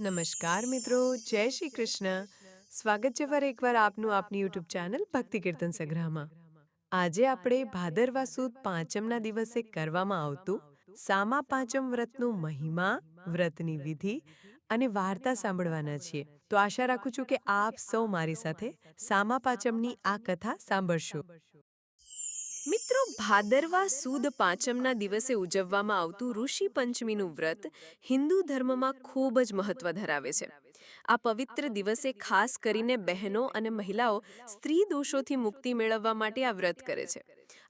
નમસ્કાર મિત્રો, જય શ્રી કૃષ્ણ. સ્વાગત છે ફરી એકવાર આપનું આપની યુટ્યુબ ચેનલ ભક્તિ કીર્તન સંગ્રહમાં. આજે આપણે ભાદરવા સુદ પાંચમના દિવસે કરવામાં આવતું સામા પાંચમ વ્રતનું મહિમા, વ્રતની વિધિ અને વાર્તા સાંભળવાના છીએ. તો આશા રાખું છું કે આપ સૌ મારી સાથે સામા પાંચમની આ કથા સાંભળશો. મિત્રો, ભાદરવા સુદ પાંચમના દિવસે ઉજવવામાં આવતું ઋષિ પંચમીનું વ્રત હિન્દુ ધર્મમાં ખૂબ જ મહત્વ ધરાવે છે. આ પવિત્ર દિવસે ખાસ કરીને બહેનો અને મહિલાઓ સ્ત્રી દોષોથી મુક્તિ મેળવવા માટે આ વ્રત કરે છે.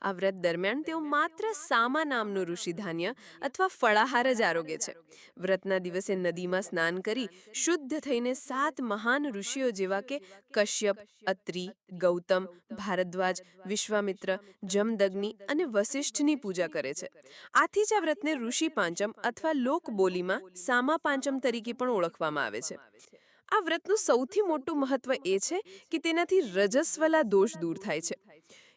આ વ્રત દરમિયાન તેઓ માત્ર સામા નામનું ઋષિધાન્ય અથવા ફળાહાર જ આરોગે છે. વ્રતના દિવસે નદીમાં સ્નાન કરી શુદ્ધ થઈને સાત મહાન ઋષિઓ જેવા કે કશ્યપ, અત્રિ, ગૌતમ, ભારદ્વાજ, વિશ્વામિત્ર, જમદગ્નિ અને વસિષ્ઠની પૂજા કરે છે. આથી જ આ વ્રતને ઋષિ પાંચમ અથવા લોકબોલીમાં સામા પાંચમ તરીકે પણ ઓળખવામાં આવે છે. આ વ્રતનું સૌથી મોટું મહત્વ એ છે કે તેનાથી રજસ્વલા દોષ દૂર થાય છે.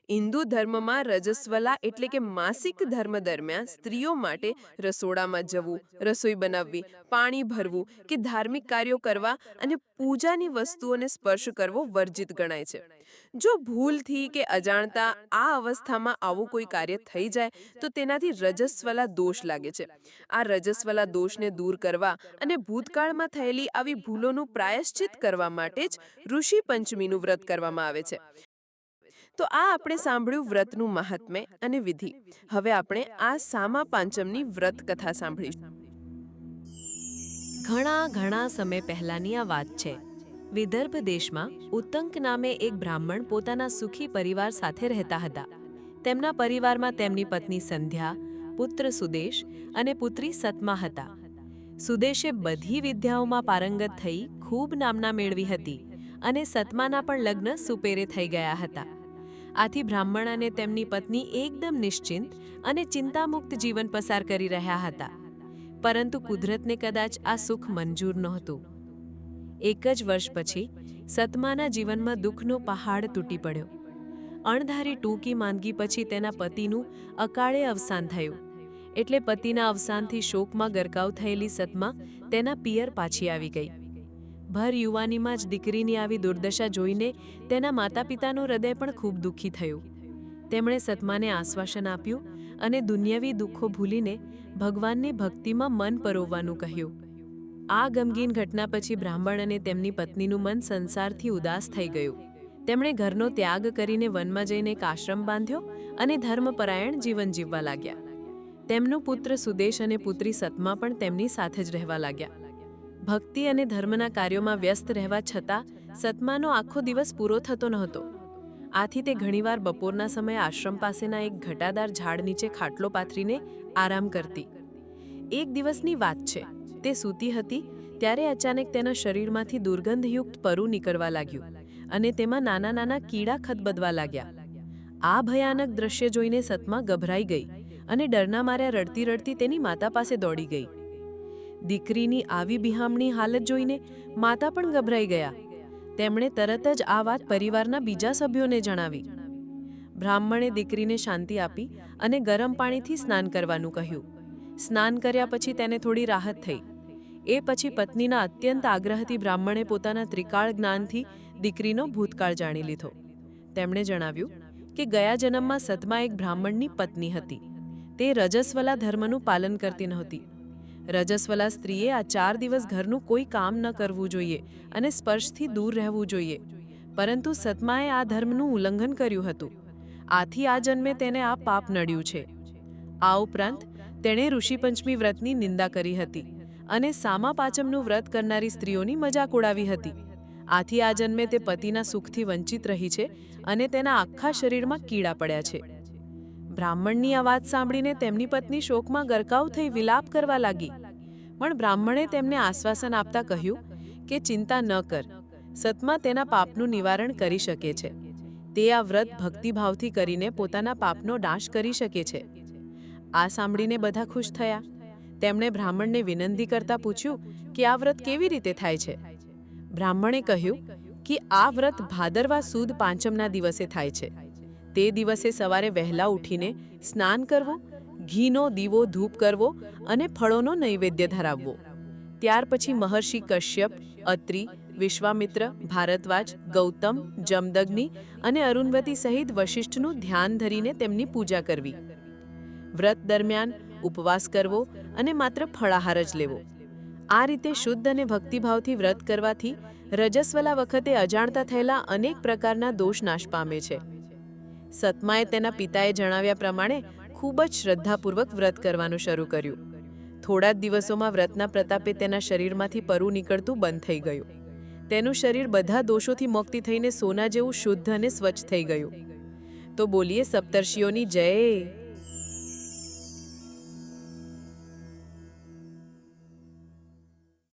હિન્દુ ધર્મમાં રજસ્વલા એટલે કે માસિક ધર્મ દરમિયાન સ્ત્રીઓ માટે રસોડામાં જવું, રસોઈ બનાવવી, પાણી ભરવું કે ધાર્મિક કાર્યો કરવા અને પૂજાની વસ્તુઓને સ્પર્શ કરવો વર્જિત ગણાય છે. જો ભૂલથી કે અજાણતા આ અવસ્થામાં આવું કોઈ કાર્ય થઈ જાય, તો તેનાથી રજસ્વલા દોષ લાગે છે. આ રજસ્વલા દોષને દૂર કરવા અને ભૂતકાળમાં થયેલી આવી ભૂલોનું પ્રાયશ્ચિત કરવા માટે જ ઋષિ પંચમીનું વ્રત કરવામાં આવે છે. તો આ આપણે સાંભળ્યું વ્રતનું મહાત્મ્ય અને વિધિ. હવે આપણે આ સામા પાંચમની વ્રત કથા સાંભળીશું. ઘણા ઘણા સમય પહેલાની આ વાત છે. વિદર્ભ દેશમાં ઉત્તંક નામે એક બ્રાહ્મણ પોતાના સુખી પરિવાર સાથે રહેતા હતા. તેમના પરિવારમાં તેમની પત્ની સંધ્યા, પુત્ર સુદેશ અને પુત્રી સતમા હતા. સુદેશે બધી વિદ્યાઓમાં પારંગત થઈ ખૂબ નામના મેળવી હતી અને સતમાના પણ લગ્ન સુપેરે થઈ ગયા હતા. આથી બ્રાહ્મણ અને તેમની પત્ની એકદમ નિશ્ચિંત અને ચિંતામુક્ત જીવન પસાર કરી રહ્યા હતા. પરંતુ કુદરતને કદાચ આ સુખ મંજૂર નહોતું. એક જ વર્ષ પછી સતમાના જીવનમાં દુઃખનો પહાડ તૂટી પડ્યો. અણધારી ટૂંકી માંદગી પછી તેના પતિનું અકાળે અવસાન થયું. એટલે પતિના અવસાનથી શોકમાં ગરકાવ થયેલી સતમા તેના પિયર પાછી આવી ગઈ. ભર યુવાનીમાં જ દીકરીની આવી દુર્દશા જોઈને તેના માતા પિતાનું હૃદય પણ ખૂબ દુઃખી થયું. તેમણે સતમાને આશ્વાસન આપ્યું અને દુનિયાવી દુઃખો ભૂલીને ભગવાનની ભક્તિમાં મન પરોવવાનું કહ્યું. આ ગમગીન ઘટના પછી બ્રાહ્મણ અને તેમની પત્નીનું મન સંસારથી ઉદાસ થઈ ગયું. તેમણે ઘરનો ત્યાગ કરીને વનમાં જઈને એક આશ્રમ બાંધ્યો અને ધર્મપરાયણ જીવન જીવવા લાગ્યા. તેમનો પુત્ર સુદેશ અને પુત્રી સતમા પણ તેમની સાથે જ રહેવા લાગ્યા. ભક્તિ અને ધર્મના કાર્યોમાં વ્યસ્ત રહેવા છતાં સતમાનો આખો દિવસ પૂરો થતો નહોતો. આથી તે ઘણીવાર બપોરના સમયે આશ્રમ પાસેના એક ઘટાદાર ઝાડ નીચે ખાટલો પાથરીને આરામ કરતી. એક દિવસની વાત છે. તે સૂતી હતી, ત્યારે અચાનક તેના શરીરમાંથી દુર્ગંધયુક્ત પરુ નીકળવા લાગ્યું અને તેમાં નાના નાના કીડા ખતબદવા લાગ્યા. આ ભયાનક દ્રશ્ય જોઈને સતમા ગભરાઈ ગઈ અને ડરના માર્યા રડતી રડતી તેની માતા પાસે દોડી ગઈ. દીકરીની આવી બિહામણી હાલત જોઈને માતા પણ ગભરાઈ ગયા. તેમણે તરત જ આ વાત પરિવારના બીજા સભ્યોને જણાવી. બ્રાહ્મણે દીકરીને શાંતિ આપી અને ગરમ પાણીથી સ્નાન કરવાનું કહ્યું. સ્નાન કર્યા પછી તેને થોડી રાહત થઈ. એ પછી પત્નીના અત્યંત આગ્રહથી બ્રાહ્મણે પોતાના ત્રિકાળ જ્ઞાનથી દીકરીનો ભૂતકાળ જાણી લીધો. તેમણે જણાવ્યું કે ગયા જન્મમાં સતમા એક બ્રાહ્મણની પત્ની હતી. તે રજસ્વલા ધર્મનું પાલન કરતી નહોતી. રજસ્વલા સ્ત્રીએ આ ચાર દિવસ ઘરનું કોઈ કામ ન કરવું જોઈએ અને સ્પર્શથી દૂર રહેવું જોઈએ. પરંતુ સતમાએ આ ધર્મનું ઉલ્લંઘન કર્યું હતું. આથી આ જન્મે તેને આ પાપ નડ્યું છે. આ ઉપરાંત, તેણે ઋષિપંચમી વ્રતની નિંદા કરી હતી અને સામા પાચમનું વ્રત કરનારી સ્ત્રીઓની મજાક ઉડાવી હતી. આથી આ જન્મે તે પતિના સુખથી વંચિત રહી છે અને તેના આખા શરીરમાં કીડા પડ્યા છે. બ્રાહ્મણની આ વાત સાંભળીને તેમની પત્ની શોકમાં ગરકાવ થઈ વિલાપ કરવા લાગી. પણ બ્રાહ્મણે તેમને આશ્વાસન આપતા કહ્યું કે ચિંતા ન કર, સતમાં તેના પાપનું નિવારણ કરી શકે છે. તે આ વ્રત ભક્તિભાવથી કરીને પોતાના પાપનો નાશ કરી શકે છે. આ સાંભળીને બધા ખુશ થયા. તેમણે બ્રાહ્મણને વિનંતી કરતા પૂછ્યું કે આ વ્રત કેવી રીતે થાય છે? બ્રાહ્મણે કહ્યું કે આ વ્રત ભાદરવા સુદ પાંચમના દિવસે થાય છે. તે દિવસે સવારે વહેલા ઉઠીને સ્નાન કરવું ઘીનો દીવો ધૂપ કરવો અને ફળોનો નૈવેદ્ય ધરાવવો. ત્યાર પછી મહર્ષિ કશ્યપ, અત્રિ, વિશ્વામિત્ર, ભારદ્વાજ, ગૌતમ, જમદગ્નિ અને અરુણવતી સહિત વશિષ્ઠનું ધ્યાન ધરીને તેમની પૂજા કરવી. વ્રત દરમિયાન ઉપવાસ કરવો અને માત્ર ફળાહાર જ લેવો. આ રીતે શુદ્ધ અને ભક્તિભાવથી વ્રત કરવાથી રજસ્વલા વખતે અજાણતા થયેલા અનેક પ્રકારના દોષ નાશ પામે છે. સતમાએ તેના પિતાએ જણાવ્યા પ્રમાણે ખૂબ જ શ્રદ્ધાપૂર્વક વ્રત કરવાનું શરૂ કર્યું. થોડા જ દિવસોમાં વ્રતના પ્રતાપે તેના શરીરમાંથી પરુ નીકળતું બંધ થઈ ગયું. તેનું શરીર બધા દોષોથી મુક્તિ થઈને સોના જેવું શુદ્ધ અને સ્વચ્છ થઈ ગયું. તો બોલીએ સપ્તર્ષિઓની જય.